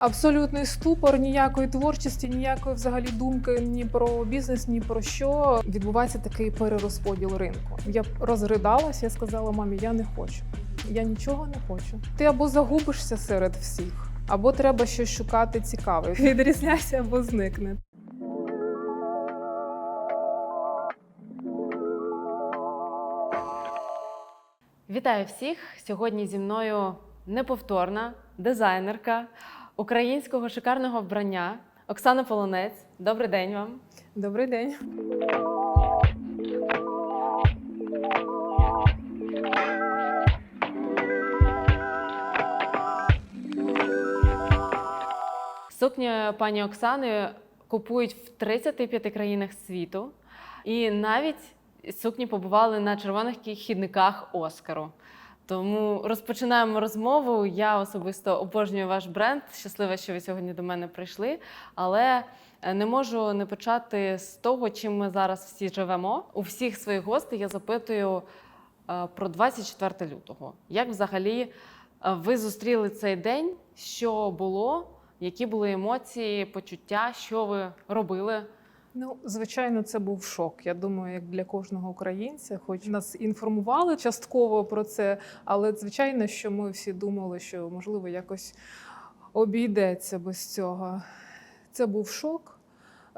Абсолютний ступор, ніякої творчості, ніякої взагалі думки ні про бізнес, ні про що. Відбувається такий перерозподіл ринку. Я розридалась, я сказала мамі, я не хочу. Я нічого не хочу. Ти або загубишся серед всіх, або треба щось шукати цікаве. Відрізняйся або зникне. Вітаю всіх! Сьогодні зі мною неповторна дизайнерка українського шикарного вбрання Оксана Полонець. Добрий день вам. Добрий день. Сукні пані Оксани купують в 35 країнах світу, і навіть сукні побували на червоних хідниках Оскару. Тому розпочинаємо розмову. Я особисто обожнюю ваш бренд. Щаслива, що ви сьогодні до мене прийшли. Але е, не можу не почати з того, чим ми зараз всі живемо. У всіх своїх гостей я запитую е, про 24 лютого. Як взагалі е, ви зустріли цей день? Що було? Які були емоції, почуття, що ви робили? Ну, звичайно, це був шок. Я думаю, як для кожного українця, хоч нас інформували частково про це, але звичайно, що ми всі думали, що можливо якось обійдеться без цього. Це був шок.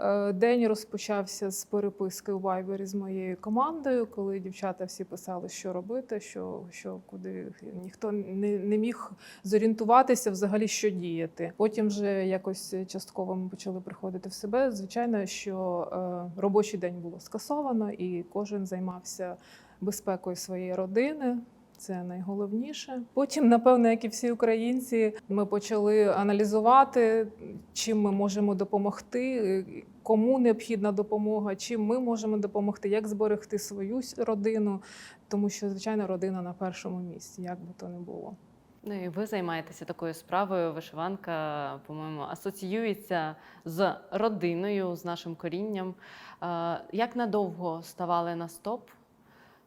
Е, День розпочався з переписки у Вайбері з моєю командою, коли дівчата всі писали, що робити, що, що куди ніхто не, не міг зорієнтуватися взагалі, що діяти. Потім вже якось частково ми почали приходити в себе. Звичайно, що е, робочий день було скасовано, і кожен займався безпекою своєї родини. Це найголовніше. Потім, напевно, як і всі українці, ми почали аналізувати, чим ми можемо допомогти, кому необхідна допомога, чим ми можемо допомогти, як зберегти свою родину, тому що, звичайно, родина на першому місці, як би то не було. Ну і ви займаєтеся такою справою. Вишиванка, по-моєму, асоціюється з родиною, з нашим корінням. Як надовго ставали на стоп?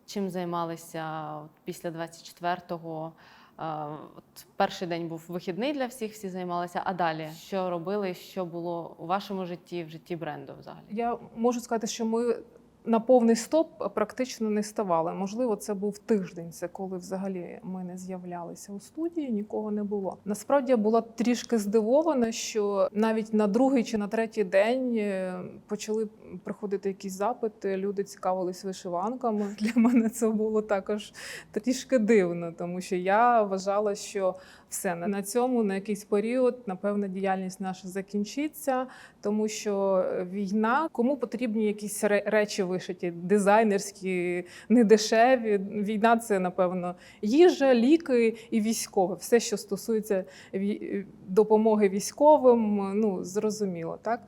Чим займалися після 24-го? От перший день був вихідний для всіх, всі займалися. А далі що робили? Що було у вашому житті, в житті бренду взагалі? Я можу сказати, що ми на повний стоп практично не ставали. Можливо, це був тиждень. Це коли взагалі ми не з'являлися у студії, нікого не було. Насправді я була трішки здивована, що навіть на другий чи на третій день е, почали приходити якісь запити. Люди цікавились вишиванками. Для мене це було також трішки дивно, тому що я вважала, що все на цьому на якийсь період, напевно, діяльність наша закінчиться, тому що війна, кому потрібні якісь речі вишиті, дизайнерські, недешеві. Війна це, напевно, їжа, ліки і військове. Все, що стосується допомоги військовим, ну зрозуміло, так.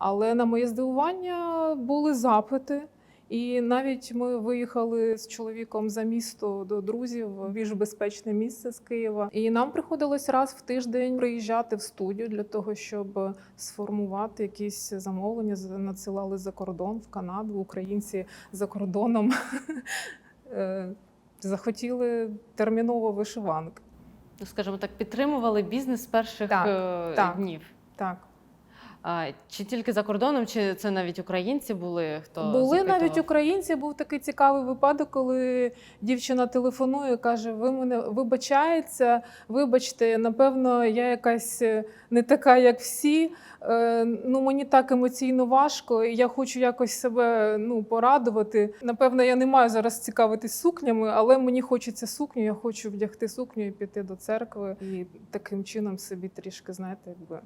Але на моє здивування були запити. І навіть ми виїхали з чоловіком за місто до друзів в більш безпечне місце з Києва. І нам приходилось раз в тиждень приїжджати в студію для того, щоб сформувати якісь замовлення. Надсилали за кордон в Канаду. Українці за кордоном е, захотіли терміново вишиванки. Ну, скажімо так, підтримували бізнес з перших Так, е, так. днів. Так. А, чи тільки за кордоном, чи це навіть українці були? Хто Були запитував? навіть українці. Був такий цікавий випадок, коли дівчина телефонує, каже: Ви мене вибачається, вибачте, напевно, я якась е, не така, як всі. Е, Ну мені так емоційно важко, і я хочу якось себе ну порадувати. Напевно, я не маю зараз цікавитись сукнями, але мені хочеться сукню. Я хочу вдягти сукню і піти до церкви, і таким чином собі трішки, знаєте, якби.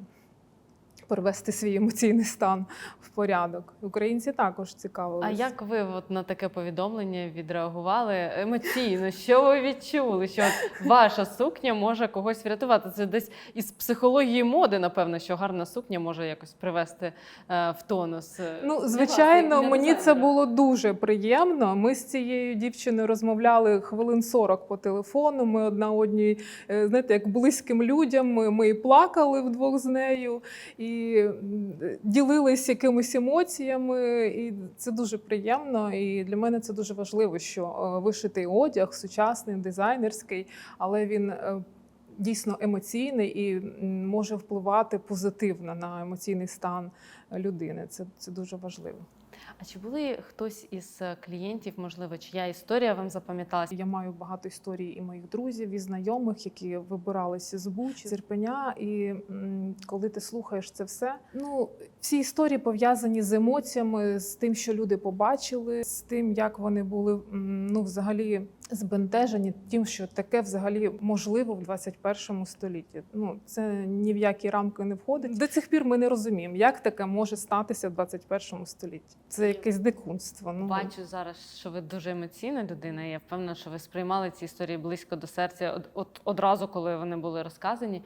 Привести свій емоційний стан в порядок. Українці також цікавились. А як ви от на таке повідомлення відреагували емоційно? Що ви відчули? Що ваша сукня може когось врятувати? Це десь із психології моди, напевно, що гарна сукня може якось привести е, в тонус. е, Ну, звичайно, мені це було дуже приємно. Ми з цією дівчиною розмовляли хвилин 40 по телефону. Ми одна одній, е, знаєте, як близьким людям. Ми, ми і плакали вдвох з нею, і м, ділились якимись емоціями. І це дуже приємно. І для мене це дуже важливо, що е, вишитий одяг, сучасний, дизайнерський, але він. е, дійсно емоційний і може впливати позитивно на емоційний стан людини. Це, це дуже важливо. А чи були хтось із е, клієнтів, можливо, чия історія вам запам'яталася? Я маю багато історій і моїх друзів, і знайомих, які вибиралися з Бучі, з Ірпеня. І коли ти слухаєш це все, ну всі історії пов'язані з емоціями, з тим, що люди побачили, з тим, як вони були ну, взагалі збентежені, тим, що таке взагалі можливо в 21 столітті. Ну це ні в які рамки не входить. До цих пір ми не розуміємо, як таке може статися в 21 столітті. Це якесь дикунство. Ну Бачу зараз, що ви дуже емоційна людина. Я впевнена, що ви сприймали ці історії близько до серця от, одразу, коли вони були розказані.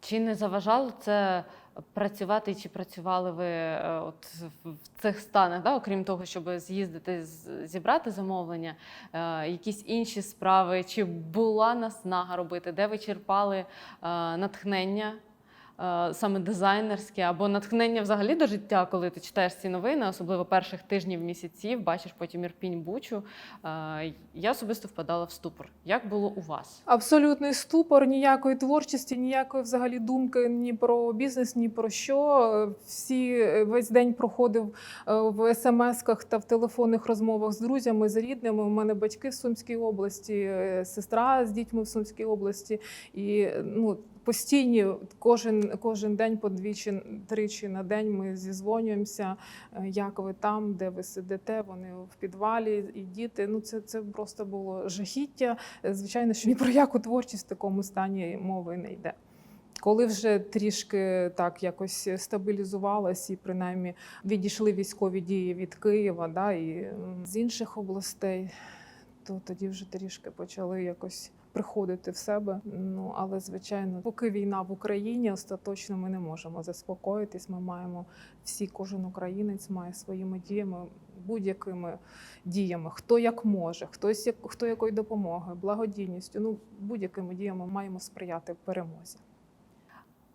Чи не заважало це працювати, чи працювали ви е, от в цих станах, да? окрім того, щоб з'їздити зібрати замовлення, е, якісь інші справи? Чи була наснага робити, де ви черпали е, натхнення? Е, Саме дизайнерське або натхнення взагалі до життя, коли ти читаєш ці новини, особливо перших тижнів місяців, бачиш потім Ірпінь Бучу. Е, Я особисто впадала в ступор. Як було у вас? Абсолютний ступор, ніякої творчості, ніякої взагалі думки ні про бізнес, ні про що. Всі весь день проходив е, в смс-ках та в телефонних розмовах з друзями, з рідними. У мене батьки в Сумській області, е, сестра з дітьми в Сумській області. І е, ну, постійні кожен, кожен день, по двічі, тричі на день ми зізвонюємося. е, Як ви там, де ви сидите? Вони в підвалі і діти. Ну це, це просто було жахіття. Звичайно, що ні про яку творчість в такому стані мови не йде. Коли вже трішки так якось стабілізувалась і принаймні відійшли військові дії від Києва, да, і з інших областей, то тоді вже трішки почали якось приходити в себе. Ну але звичайно, поки війна в Україні, остаточно ми не можемо заспокоїтись. Ми маємо всі, кожен українець має своїми діями. Будь-якими діями, хто як може, хтось як хто якої допомоги, благодійністю. Ну будь-якими діями маємо сприяти перемозі.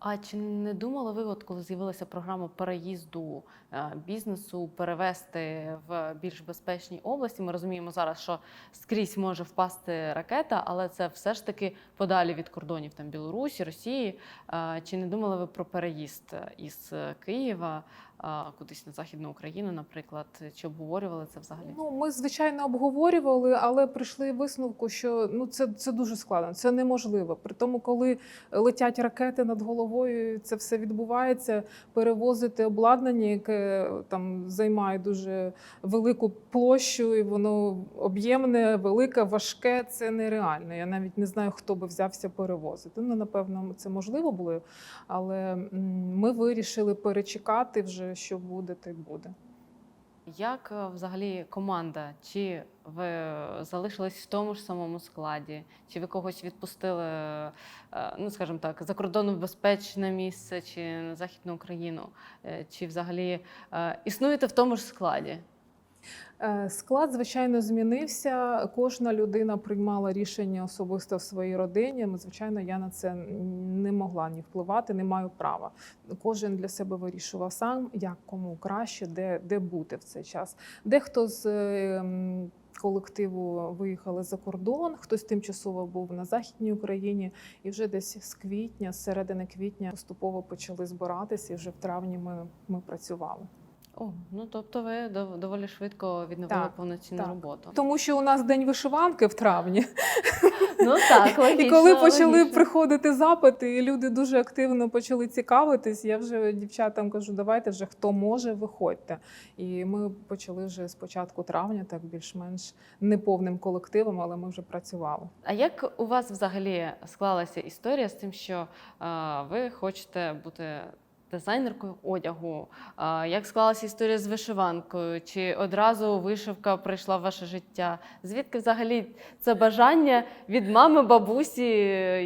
А чи не думали ви, от коли з'явилася програма переїзду е, бізнесу, перевести в більш безпечні області? Ми розуміємо зараз, що скрізь може впасти ракета, але це все ж таки подалі від кордонів там Білорусі, Росії. Е, Чи не думали ви про переїзд із Києва е, кудись на західну Україну, наприклад? Чи обговорювали це взагалі? Ну, ми звичайно обговорювали, але прийшли висновку, що ну це, це дуже складно, це неможливо. При тому, коли летять ракети над головою, це все відбувається. Перевозити обладнання, яке там займає дуже велику площу, і воно об'ємне, велике, важке. Це нереально. Я навіть не знаю, хто би взявся перевозити. Ну, напевно, це можливо було, але ми вирішили перечекати вже, що буде, й буде. Як е, взагалі команда? Чи ви залишились в тому ж самому складі? Чи ви когось відпустили, е, ну скажімо так, за кордоном в безпечне місце чи на Західну Україну? Е, Чи взагалі е, існуєте в тому ж складі? Е, Склад, звичайно, змінився. Кожна людина приймала рішення особисто в своїй родині. Ну, Звичайно, я на це не могла ні впливати, не маю права. Кожен для себе вирішував сам, як кому краще, де, де бути в цей час. Дехто з е, колективу виїхали за кордон, хтось тимчасово був на західній Україні, і вже десь з квітня, з середини квітня, поступово почали збиратися. І вже в травні ми, ми працювали. О, ну тобто ви дов- доволі швидко відновили Так, повноцінну так. роботу. Тому що у нас день вишиванки в травні. Ну так, логічно, І коли почали логічно. приходити запити, і люди дуже активно почали цікавитись, я вже дівчатам кажу, давайте вже хто може, виходьте. І ми почали вже з початку травня, так більш-менш неповним колективом, але ми вже працювали. А як у вас взагалі склалася історія з тим, що е, ви хочете бути дизайнеркою одягу? Як склалася історія з вишиванкою? Чи одразу вишивка прийшла в ваше життя? Звідки взагалі це бажання від мами, бабусі?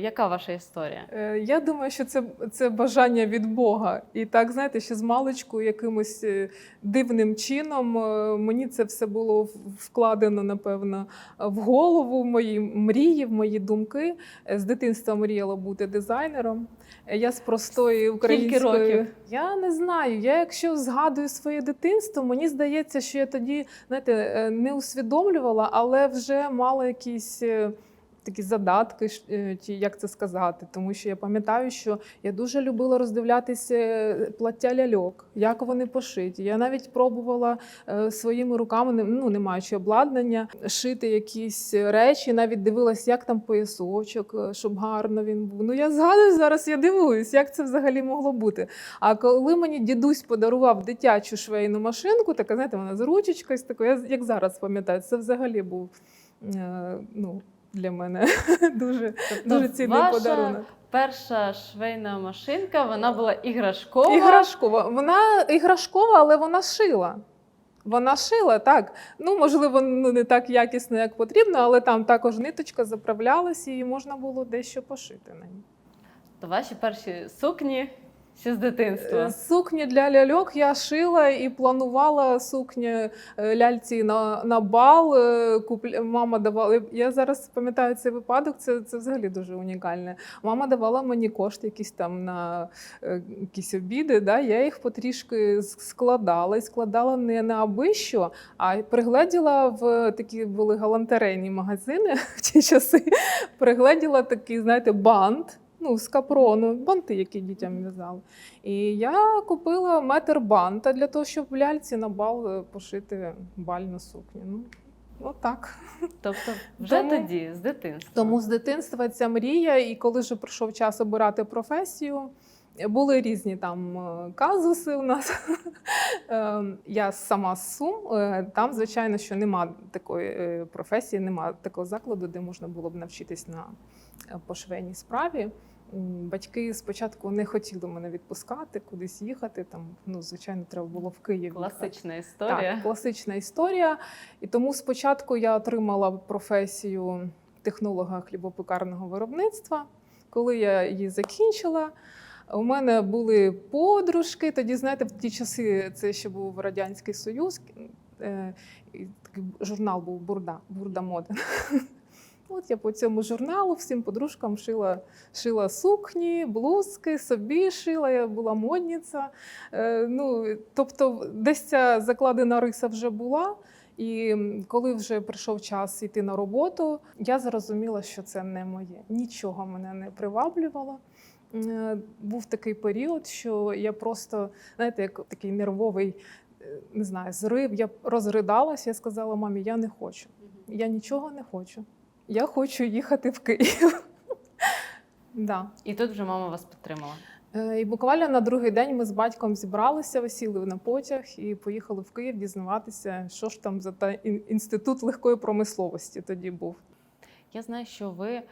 Яка ваша історія? Е, Я думаю, що це, це бажання від Бога. І так, знаєте, ще з маличку якимось е, дивним чином е, мені це все було вкладено, напевно, в голову, в мої мрії, в мої думки. З дитинства мріяла бути дизайнером. Е, Я з простої української років? Я не знаю. Я якщо згадую своє дитинство, мені здається, що я тоді знаєте, е, не усвідомлювала, але вже мала якісь. Такі задатки, е, чи як це сказати. Тому що я пам'ятаю, що я дуже любила роздивлятися е, плаття ляльок, як вони пошиті. Я навіть пробувала е, своїми руками, ну не маючи обладнання, шити якісь речі, навіть дивилась, як там поясочок, щоб гарно він був. Ну я згадую зараз, я дивуюсь, як це взагалі могло бути. А коли мені дідусь подарував дитячу швейну машинку, така знаєте, вона з ручечкою, з такою, я як зараз пам'ятаю, це взагалі був ну, для мене дуже, Тобто дуже цінний ваша подарунок. перша швейна машинка вона була іграшкова. Іграшкова. Вона іграшкова, але вона шила. Вона шила, так. Ну, можливо, ну, не так якісно, як потрібно, але там також ниточка заправлялась і можна було дещо пошити на ній. То ваші перші сукні ще з дитинства. Е, Сукні для ляльок я шила і планувала сукні е, ляльці на, на бал. е, Купля... Мама давала. Я зараз пам'ятаю цей випадок, це, це взагалі дуже унікальне. Мама давала мені кошти якісь там на якісь обіди. Да? Я їх потрішки складала і складала не на аби що, а пригледіла в такі були галантерейні магазини в ті часи. Пригледіла такий, знаєте, бант. Ну, з капрону, банти, які дітям в'язали. І я купила метр банта для того, щоб в ляльці на бал е, пошити бальну сукню. Ну, отак. Тобто, вже Тому- тоді, з дитинства. Тому з дитинства ця мрія, і коли вже прийшов час обирати професію, були різні там е, казуси у нас. Е, Я сама з Сум. е, Там, звичайно, що нема такої професії, нема такого закладу, де можна було б навчитись на е, пошвейній справі. Батьки спочатку не хотіли мене відпускати, кудись їхати. Там, ну, звичайно, треба було в їхати. Класична історія. Так, класична історія. І тому спочатку я отримала професію технолога хлібопекарного виробництва. Коли я її закінчила, у мене були подружки. Тоді, знаєте, в ті часи це ще був Радянський Союз. е, Такий журнал був Бурда, Бурда моди. От я по цьому журналу всім подружкам шила, шила сукні, блузки, собі шила, я була модниця. Е, ну, тобто, десь ця закладена риса вже була. І коли вже прийшов час йти на роботу, я зрозуміла, що це не моє. Нічого мене не приваблювало. Е, Був такий період, що я просто, знаєте, як такий нервовий, е, не знаю, зрив. Я розридалась, я сказала мамі, я не хочу. Я нічого не хочу. Я хочу їхати в Київ. Да. І тут вже мама вас підтримала. Е, І буквально на другий день ми з батьком зібралися, сіли на потяг і поїхали в Київ дізнаватися, що ж там за та інститут легкої промисловості тоді був. Я знаю, що ви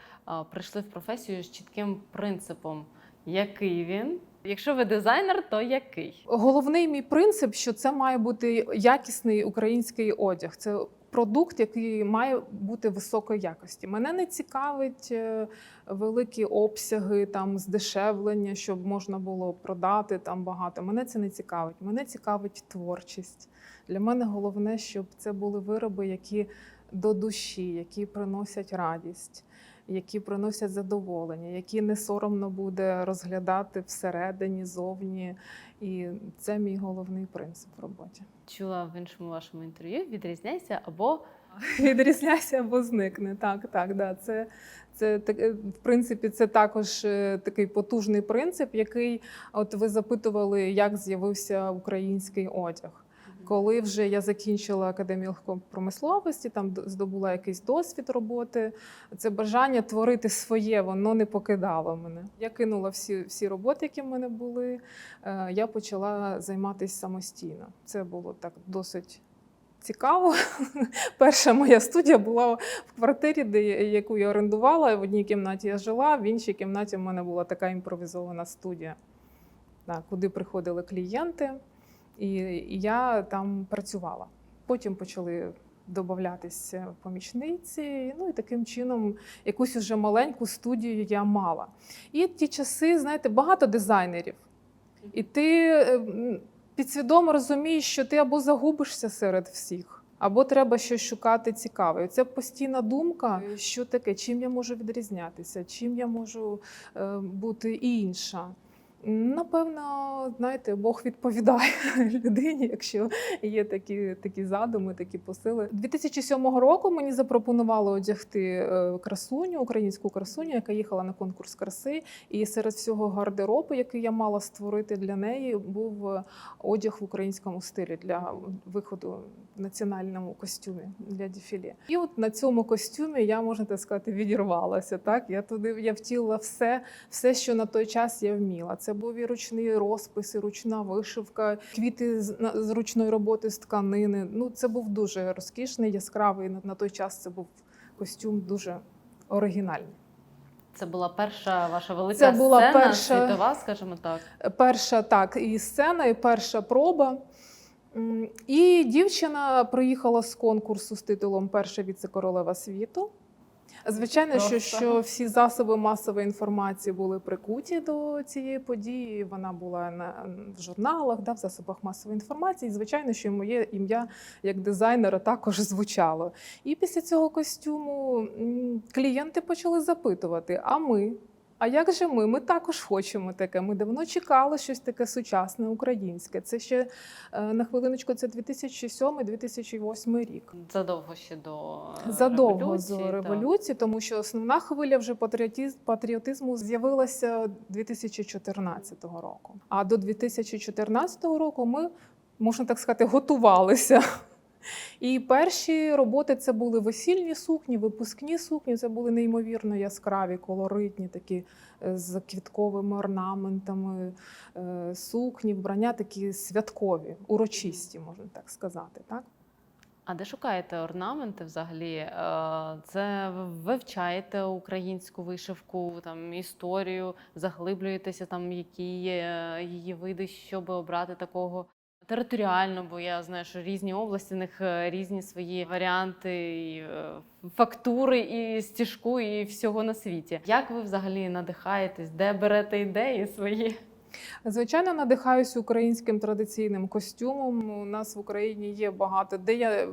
прийшли в професію з чітким принципом. Який він? Якщо ви дизайнер, то який? Головний мій принцип, що це має бути якісний український одяг. Це продукт, який має бути високої якості. Мене не цікавить е, великі обсяги, там здешевлення, щоб можна було продати там багато. Мене це не цікавить. Мене цікавить творчість. Для мене головне, щоб це були вироби, які до душі, які приносять радість. Які приносять задоволення, які не соромно буде розглядати всередині, зовні. І це мій головний принцип в роботі. Чула в іншому вашому інтерв'ю, відрізняйся або Відрізняйся або зникне. Так, так, да. Це, це е, в принципі, це також е, такий потужний принцип, який от ви запитували, як з'явився український одяг. Коли вже я закінчила академію легкопромисловості, там здобула якийсь досвід роботи, це бажання творити своє, воно не покидало мене. Я кинула всі, всі роботи, які в мене були. е, Я почала займатися самостійно. Це було так досить цікаво. Перша моя студія була в квартирі, де яку я орендувала. В одній кімнаті я жила, в іншій кімнаті в мене була така імпровізована студія, куди приходили клієнти, і я там працювала. Потім почали додатися помічниці. Ну і таким чином якусь уже маленьку студію я мала. І ті часи, знаєте, багато дизайнерів. І ти е, підсвідомо розумієш, що ти або загубишся серед всіх, або треба щось шукати цікаве. Це постійна думка, що таке, чим я можу відрізнятися, чим я можу е, бути інша. Напевно, знаєте, Бог відповідає людині, якщо є такі, такі задуми, такі посили. 2007 року мені запропонували одягти е, красуню, українську красуню, яка їхала на конкурс краси. І серед всього гардеробу, який я мала створити для неї, був е, одяг в українському стилі для виходу в національному костюмі для дефіле. І от на цьому костюмі я можна так сказати відірвалася. Так я туди я втілила все, все, що на той час я вміла. Це був і ручний розпис, ручна вишивка, квіти з, ручної роботи з тканини. Ну це був дуже розкішний, яскравий. На, на той час це був костюм дуже оригінальний. Це була перша ваша велика Це була сцена перша- світова, скажімо так. Перша так, і сцена, і перша проба. І дівчина приїхала з конкурсу з титулом Перша віце-королева світу. Звичайно, що, Просто. що всі засоби масової інформації були прикуті до цієї події. Вона була на в журналах, да, в засобах масової інформації. І, звичайно, що моє ім'я як дизайнера також звучало. І після цього костюму клієнти почали запитувати: а ми? А як же ми? Ми також хочемо таке. Ми давно чекали щось таке сучасне, українське. Це ще е, на хвилиночку, це 2007-2008 рік. Задовго ще до Задовго революції, до революції, тому що основна хвиля вже патріотиз- патріотизму з'явилася 2014 року. А до 2014 року ми, можна так сказати, готувалися. І перші роботи це були весільні сукні, випускні сукні. Це були неймовірно яскраві, колоритні, такі е, з квітковими орнаментами, е, сукні, вбрання такі святкові, урочисті, можна так сказати. Так? А де шукаєте орнаменти взагалі? Е, Це вивчаєте українську вишивку, там історію, заглиблюєтеся там, які є її види, щоб обрати такого територіально, бо я знаю, що різні області, в них е, різні свої варіанти, і, е, фактури, і стіжку, і всього на світі. Як ви взагалі надихаєтесь? Де берете ідеї свої? Звичайно, надихаюся українським традиційним костюмом. У нас в Україні є багато. Де я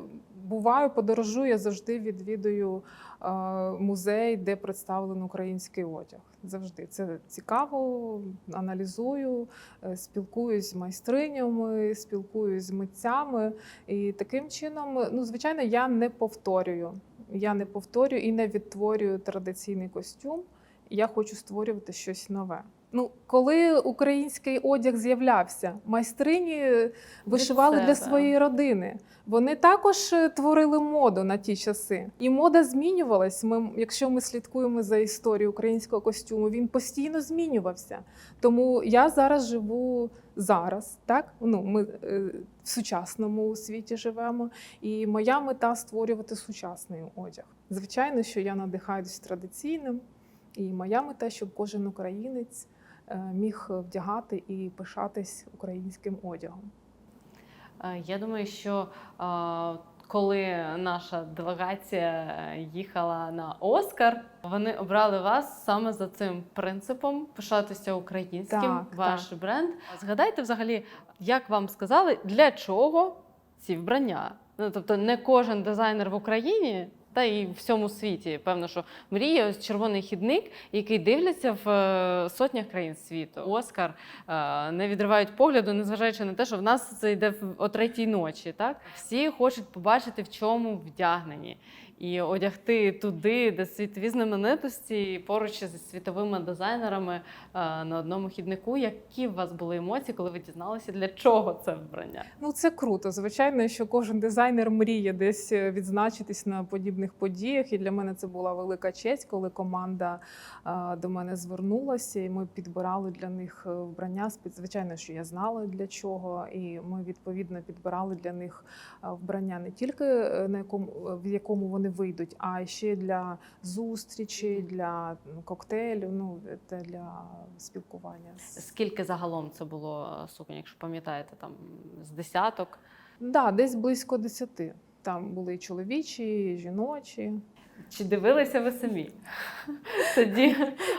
буваю, подорожую, я завжди відвідую е, музей, де представлений український одяг. Завжди це цікаво, аналізую, е, спілкуюсь з майстринями, спілкуюсь з митцями. І таким чином, ну звичайно, я не повторюю. Я не повторюю і не відтворюю традиційний костюм. Я хочу створювати щось нове. Ну, коли український одяг з'являвся, майстрині вишивали для своєї родини. Вони також е, творили моду на ті часи. І мода змінювалась. Ми, якщо ми слідкуємо за історією українського костюму, він постійно змінювався. Тому я зараз живу зараз, так? Ну, ми е, в сучасному світі живемо. І моя мета створювати сучасний одяг. Звичайно, що я надихаюсь традиційним. І моя мета, щоб кожен українець міг вдягати і пишатись українським одягом. Е, Я думаю, що е, коли наша делегація е, їхала на Оскар, вони обрали вас саме за цим принципом пишатися українським, Так, ваш бренд. Згадайте взагалі, як вам сказали, для чого ці вбрання? Ну тобто, не кожен дизайнер в Україні. Та і в всьому світі, певно, що мріє ось червоний хідник, який дивляться в е, сотнях країн світу. Оскар е, не відривають погляду, незважаючи на те, що в нас це йде о третій ночі. Так всі хочуть побачити, в чому вдягнені, і одягти туди, де світові знаменитості, поруч зі світовими дизайнерами е, на одному хіднику. Які у вас були емоції, коли ви дізналися, для чого це вбрання? Ну це круто. Звичайно, що кожен дизайнер мріє десь е, відзначитись на подібних подіях. І для мене це була велика честь, коли команда е, до мене звернулася, і ми підбирали для них вбрання. Звичайно, що я знала для чого, і ми відповідно підбирали для них вбрання не тільки на якому в якому вони вийдуть, а ще для зустрічі, для коктейлю. Ну це для спілкування. Скільки загалом це було е, суконь, якщо пам'ятаєте, там з десяток? Да, десь близько десяти. Там були і чоловічі, і жіночі. Чи дивилися ви самі? Тоді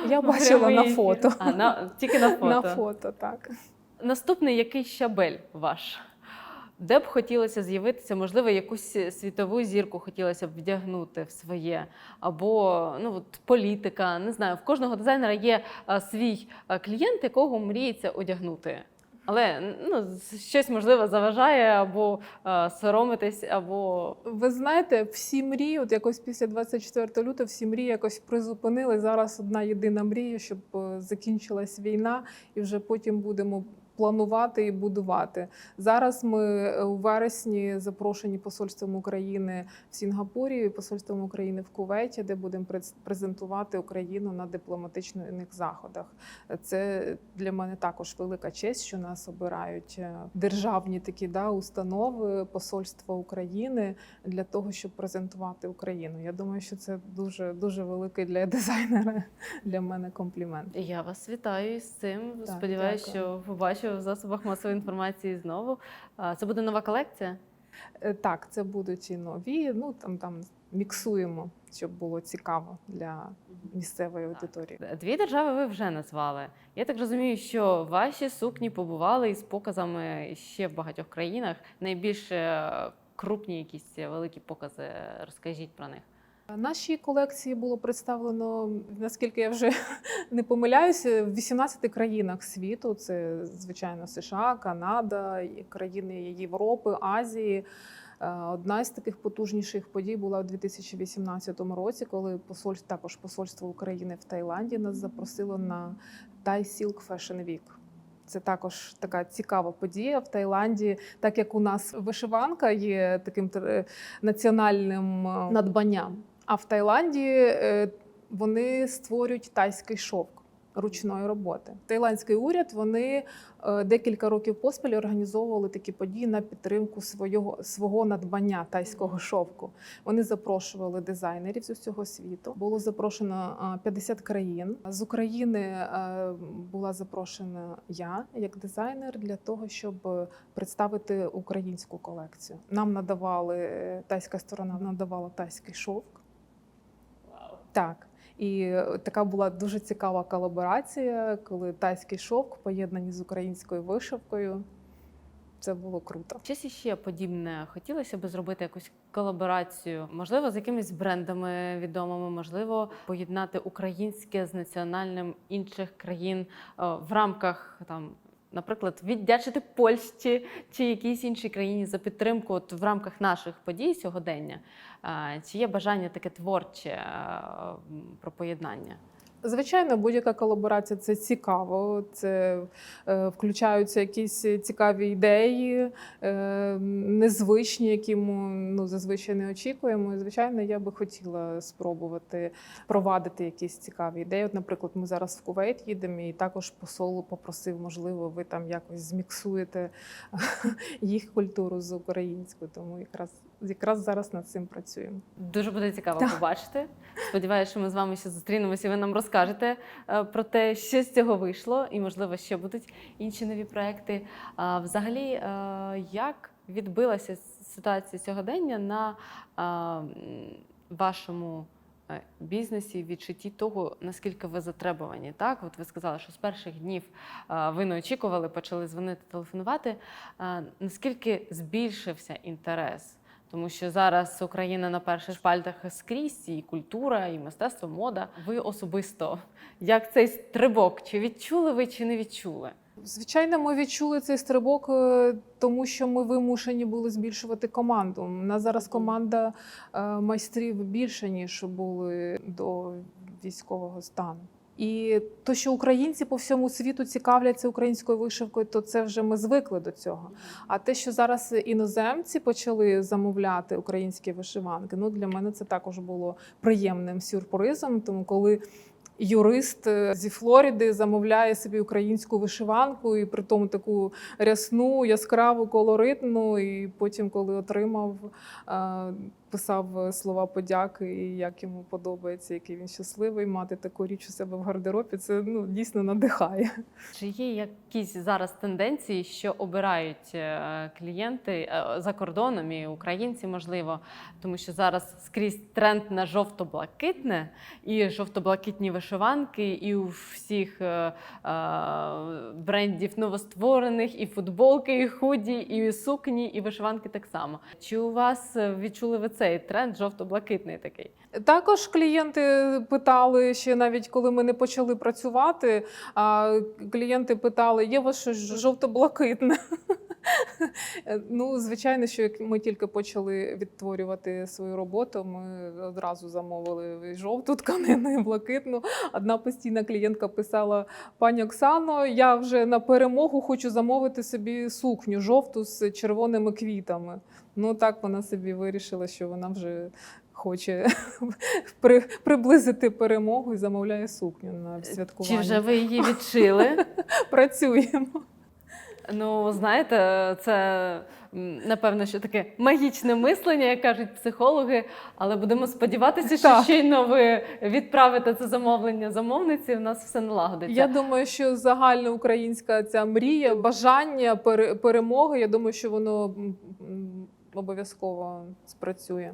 Я бачила на фото. А, на, тільки на фото. На фото, так. Наступний який щабель ваш? Де б хотілося з'явитися, можливо, якусь світову зірку хотілося б вдягнути в своє, або ну от політика. Не знаю, в кожного дизайнера є а, свій а, клієнт, якого мріється одягнути. Але ну, щось можливо заважає або а, соромитись, або Ви знаєте, всі мрії, от якось після 24 лютого, всі мрії якось призупинили. Зараз одна єдина мрія, щоб е, закінчилась війна, і вже потім будемо. Планувати і будувати зараз. Ми е, у вересні запрошені посольством України в Сінгапурі, і посольством України в Кувейті, де будемо презентувати Україну на дипломатичних заходах. Це для мене також велика честь, що нас обирають е, державні такі да, установи, посольство України для того, щоб презентувати Україну. Я думаю, що це дуже дуже великий для дизайнера для мене комплімент. Я вас вітаю із цим. Дякую. що побачу в засобах масової інформації знову. Це буде нова колекція. Е, Так, це будуть і нові. Ну там там міксуємо, щоб було цікаво для місцевої аудиторії. Дві держави ви вже назвали. Я так розумію, що ваші сукні побували із показами ще в багатьох країнах. Найбільш е, крупні якісь великі покази. Розкажіть про них. Наші колекції було представлено, наскільки я вже не помиляюся, в 18 країнах світу. Це звичайно США, Канада, країни Європи, Азії. Е, Одна з таких потужніших подій була у 2018 році, коли посольство також посольство України в Таїланді нас запросило на Thai Silk Fashion Week. Це також така цікава подія в Таїланді, так як у нас вишиванка є таким національним е, надбанням. А в Таїланді е, вони створюють тайський шовк ручної роботи. Таїландський уряд вони е, декілька років поспіль організовували такі події на підтримку свого, свого надбання тайського шовку. Вони запрошували дизайнерів з усього світу. Було запрошено е, 50 країн. З України е, була запрошена я як дизайнер для того, щоб е, представити українську колекцію. Нам надавали е, тайська сторона надавала тайський шовк. Так. І е, така була дуже цікава колаборація, коли тайський шовк поєднані з українською вишивкою. Це було круто. Щось іще подібне хотілося б зробити якусь колаборацію, можливо, з якимись брендами відомими, можливо, поєднати українське з національним інших країн е, в рамках там. Наприклад, віддячити Польщі чи якійсь іншій країні за підтримку от в рамках наших подій сьогодення. Чи є бажання таке творче про поєднання? Звичайно, будь-яка колаборація це цікаво. Це е, включаються якісь цікаві ідеї, е, незвичні, які ми ну, зазвичай не очікуємо. І, звичайно, я би хотіла спробувати провадити якісь цікаві ідеї. От, наприклад, ми зараз в Кувейт їдемо, і також посол попросив, можливо, ви там якось зміксуєте їх культуру з українською. Тому якраз якраз зараз над цим працюємо. Дуже буде цікаво Так. побачити. Сподіваюся, що ми з вами ще зустрінемося, і ви нам розкажете е, про те, що з цього вийшло, і можливо ще будуть інші нові проекти. Взагалі, е, як відбилася ситуація сьогодення на е, вашому бізнесі, відчутті того, наскільки ви затребувані? Так, от ви сказали, що з перших днів ви не очікували, почали дзвонити, телефонувати. Наскільки збільшився інтерес? Тому що зараз Україна на перших шпальтах скрізь і культура, і мистецтво, мода. Ви особисто як цей стрибок? Чи відчули ви, чи не відчули? Звичайно, ми відчули цей стрибок, е, тому що ми вимушені були збільшувати команду. У нас зараз команда е, майстрів більше, ніж були до військового стану. І то, що українці по всьому світу цікавляться українською вишивкою, то це вже ми звикли до цього. А те, що зараз іноземці почали замовляти українські вишиванки, ну для мене це також було приємним сюрпризом. Тому коли юрист е, зі Флориди замовляє собі українську вишиванку, і при тому таку рясну, яскраву, колоритну. І потім, коли отримав, е, писав е, слова подяки, і як йому подобається, який він щасливий мати таку річ у себе в гардеробі. Це ну дійсно надихає. Чи є якісь зараз тенденції, що обирають е, клієнти е, за кордоном і українці, можливо, тому що зараз скрізь тренд на жовто-блакитне і жовто-блакитні вишиванки, і у всіх брендів новостворених, і футболки, і худі, і сукні, і вишиванки так само. Чи у вас відчули ви цей тренд жовто-блакитний такий? Також клієнти питали ще навіть коли ми не почали працювати. Клієнти питали: є у вас щось жовто-блакитне? Ну, звичайно, що як ми тільки почали відтворювати свою роботу, ми одразу замовили жовту тканину і блакитну. Одна постійна клієнтка писала: пані Оксано, я вже на перемогу хочу замовити собі сукню жовту з червоними квітами. Ну так вона собі вирішила, що вона вже хоче при, приблизити перемогу і замовляє сукню на святкування. Чи вже ви її відшили? працюємо? Ну, знаєте, це напевно, що таке магічне мислення, як кажуть психологи. Але будемо сподіватися, що Так. щойно ви відправите це замовлення замовниці, у нас все налагодиться. Я думаю, що загальноукраїнська ця мрія, бажання пере- перемоги. Я думаю, що воно обов'язково спрацює.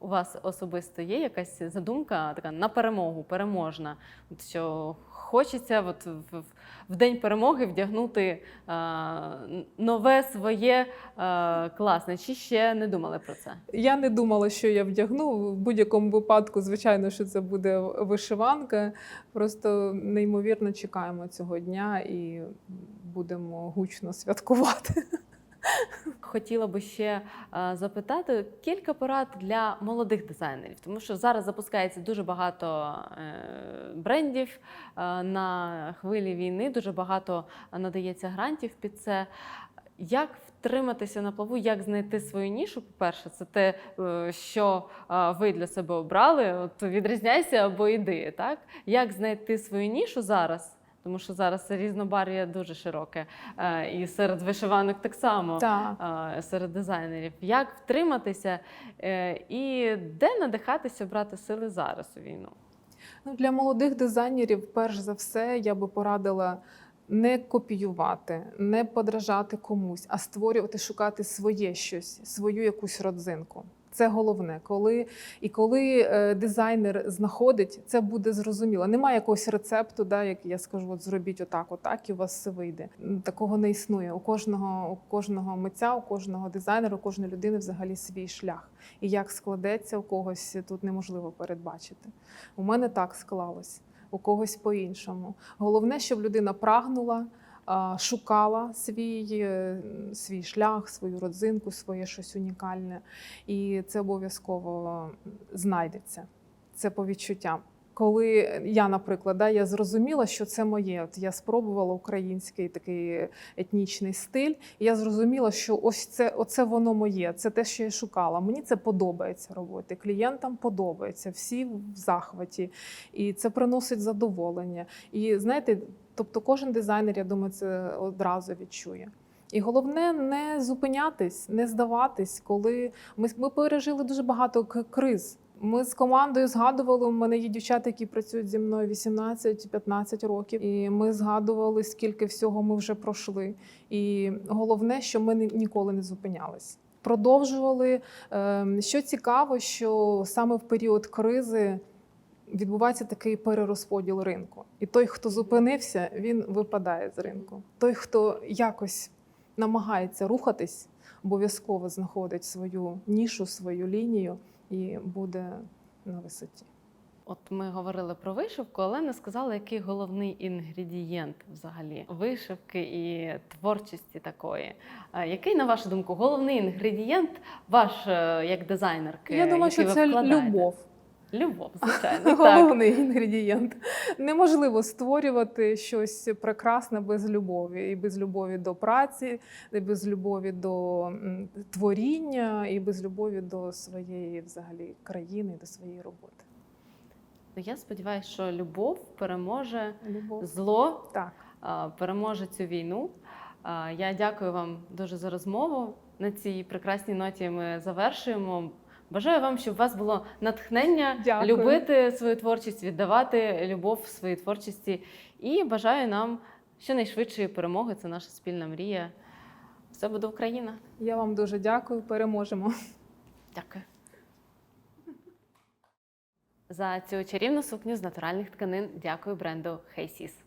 У вас особисто є якась задумка така на перемогу, переможна, От що хочеться от в, в- в день перемоги вдягнути е, нове своє е, класне, чи ще не думали про це? Я не думала, що я вдягну. В будь-якому випадку, звичайно, що це буде вишиванка. Просто неймовірно чекаємо цього дня і будемо гучно святкувати. Хотіла би ще е, запитати кілька порад для молодих дизайнерів, тому що зараз запускається дуже багато е, брендів е, на хвилі війни, дуже багато надається грантів під це. Як втриматися на плаву, як знайти свою нішу? По-перше, це те, що ви для себе обрали. От відрізняйся або йди. Так як знайти свою нішу зараз? Тому що зараз різнобар'я дуже широке, е, і серед вишиванок так само Так. е, серед дизайнерів. Як втриматися е, і де надихатися брати сили зараз у війну? Ну, для молодих дизайнерів, перш за все, я би порадила не копіювати, не подражати комусь, а створювати, шукати своє щось, свою якусь родзинку. Це головне, коли і коли е, дизайнер знаходить, це буде зрозуміло. Немає якогось рецепту, да, як я скажу, от зробіть отак, отак, і у вас все вийде. Такого не існує. У кожного, у кожного митця, у кожного дизайнера, у кожної людини взагалі свій шлях. І як складеться у когось тут неможливо передбачити. У мене так склалось, у когось по-іншому. Головне, щоб людина прагнула, шукала свій, е, свій шлях, свою родзинку, своє щось унікальне. І це обов'язково знайдеться. Це по відчуттям. Коли я, наприклад, да, я зрозуміла, що це моє. От я спробувала український такий етнічний стиль, і я зрозуміла, що ось це оце воно моє, це те, що я шукала. Мені це подобається робити. Клієнтам подобається, всі в захваті, і це приносить задоволення. І знаєте, тобто кожен дизайнер, я думаю, це одразу відчує. І головне не зупинятись, не здаватись, коли ми, ми пережили дуже багато криз. Ми з командою згадували. У мене є дівчата, які працюють зі мною 18-15 років, і ми згадували, скільки всього ми вже пройшли. І головне, що ми ні- ніколи не зупинялись. Продовжували. Ем, Що цікаво, що саме в період кризи відбувається такий перерозподіл ринку. І той, хто зупинився, він випадає з ринку. Той, хто якось намагається рухатись, обов'язково знаходить свою нішу, свою лінію і буде на висоті. От ми говорили про вишивку, але не сказали, який головний інгредієнт взагалі вишивки і творчості такої. Який, на вашу думку, головний інгредієнт ваш е, як дизайнерки? Я думаю, що це любов. Любов, звичайно. Головний інгредієнт. Неможливо створювати щось прекрасне без любові, і без любові до праці, і без любові до творіння, і без любові до своєї взагалі країни, до своєї роботи. Ну, Я сподіваюся, що любов переможе Любов. зло, Так. переможе цю війну. Я дякую вам дуже за розмову. На цій прекрасній ноті ми завершуємо. Бажаю вам, щоб у вас було натхнення Дякую. любити свою творчість, віддавати любов своїй творчості. І бажаю нам щонайшвидшої перемоги. Це наша спільна мрія. Все буде Україна. Я вам дуже дякую. Переможемо. Дякую. За цю чарівну сукню з натуральних тканин дякую бренду Хейсіс.